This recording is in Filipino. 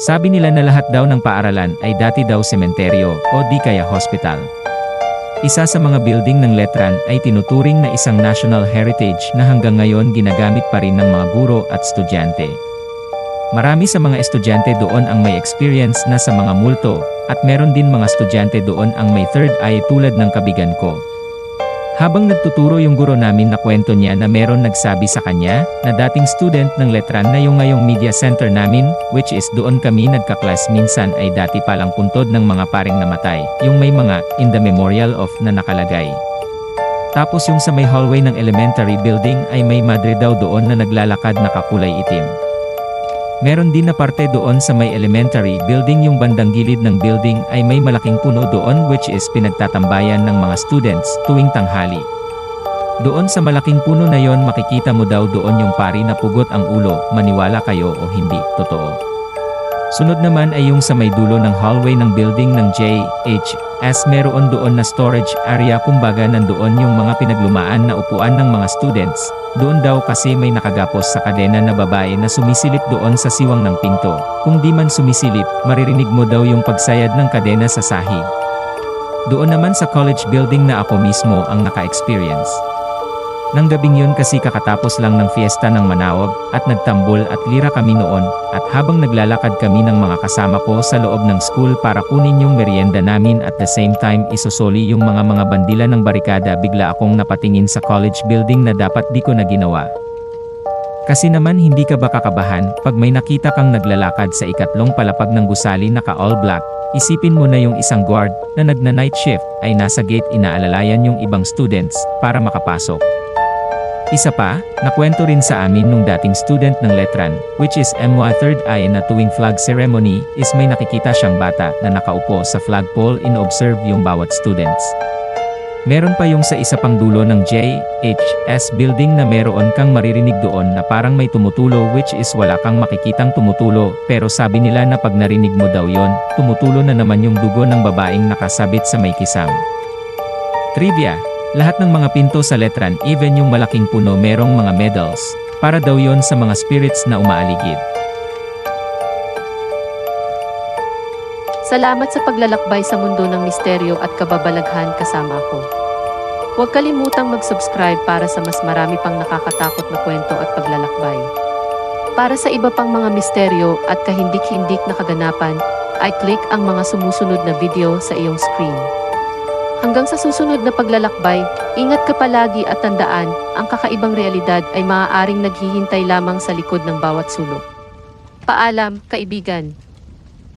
Sabi nila na lahat daw ng paaralan ay dati daw sementeryo o di kaya hospital. Isa sa mga building ng Letran ay tinuturing na isang national heritage na hanggang ngayon ginagamit pa rin ng mga guro at estudyante. Marami sa mga estudyante doon ang may experience na sa mga multo, at meron din mga estudyante doon ang may third eye tulad ng kabigan ko. Habang nagtuturo yung guro namin na kwento niya na meron nagsabi sa kanya, na dating student ng letran na yung ngayong media center namin, which is doon kami nagkaklas minsan ay dati palang puntod ng mga paring namatay, yung may mga, in the memorial of na nakalagay. Tapos yung sa may hallway ng elementary building ay may madre daw doon na naglalakad na kakulay itim. Meron din na parte doon sa may elementary building yung bandang gilid ng building ay may malaking puno doon which is pinagtatambayan ng mga students tuwing tanghali. Doon sa malaking puno na yon makikita mo daw doon yung pari na pugot ang ulo, maniwala kayo o hindi, totoo. Sunod naman ay yung sa may dulo ng hallway ng building ng JHS meron doon na storage area kumbaga nandoon yung mga pinaglumaan na upuan ng mga students. Doon daw kasi may nakagapos sa kadena na babae na sumisilip doon sa siwang ng pinto. Kung di man sumisilip, maririnig mo daw yung pagsayad ng kadena sa sahig. Doon naman sa college building na ako mismo ang naka-experience. Nang gabing yun kasi kakatapos lang ng fiesta ng Manawag, at nagtambol at lira kami noon, at habang naglalakad kami ng mga kasama ko sa loob ng school para kunin yung merienda namin at the same time isosoli yung mga mga bandila ng barikada bigla akong napatingin sa college building na dapat di ko na ginawa. Kasi naman hindi ka ba kakabahan, pag may nakita kang naglalakad sa ikatlong palapag ng gusali naka all black, isipin mo na yung isang guard, na nagna night shift, ay nasa gate inaalalayan yung ibang students, para makapasok. Isa pa, nakwento rin sa amin nung dating student ng Letran, which is MWA Third Eye na tuwing flag ceremony, is may nakikita siyang bata na nakaupo sa flagpole in-observe yung bawat students. Meron pa yung sa isa pang dulo ng JHS building na meron kang maririnig doon na parang may tumutulo which is wala kang makikitang tumutulo, pero sabi nila na pag narinig mo daw yon, tumutulo na naman yung dugo ng babaeng nakasabit sa may kisam. Trivia, lahat ng mga pinto sa letran, even yung malaking puno merong mga medals, para daw yon sa mga spirits na umaaligid. Salamat sa paglalakbay sa mundo ng misteryo at kababalaghan kasama ko. Huwag kalimutang mag-subscribe para sa mas marami pang nakakatakot na kwento at paglalakbay. Para sa iba pang mga misteryo at kahindik-hindik na kaganapan, ay click ang mga sumusunod na video sa iyong screen. Hanggang sa susunod na paglalakbay, ingat ka palagi at tandaan, ang kakaibang realidad ay maaaring naghihintay lamang sa likod ng bawat sulok. Paalam, kaibigan.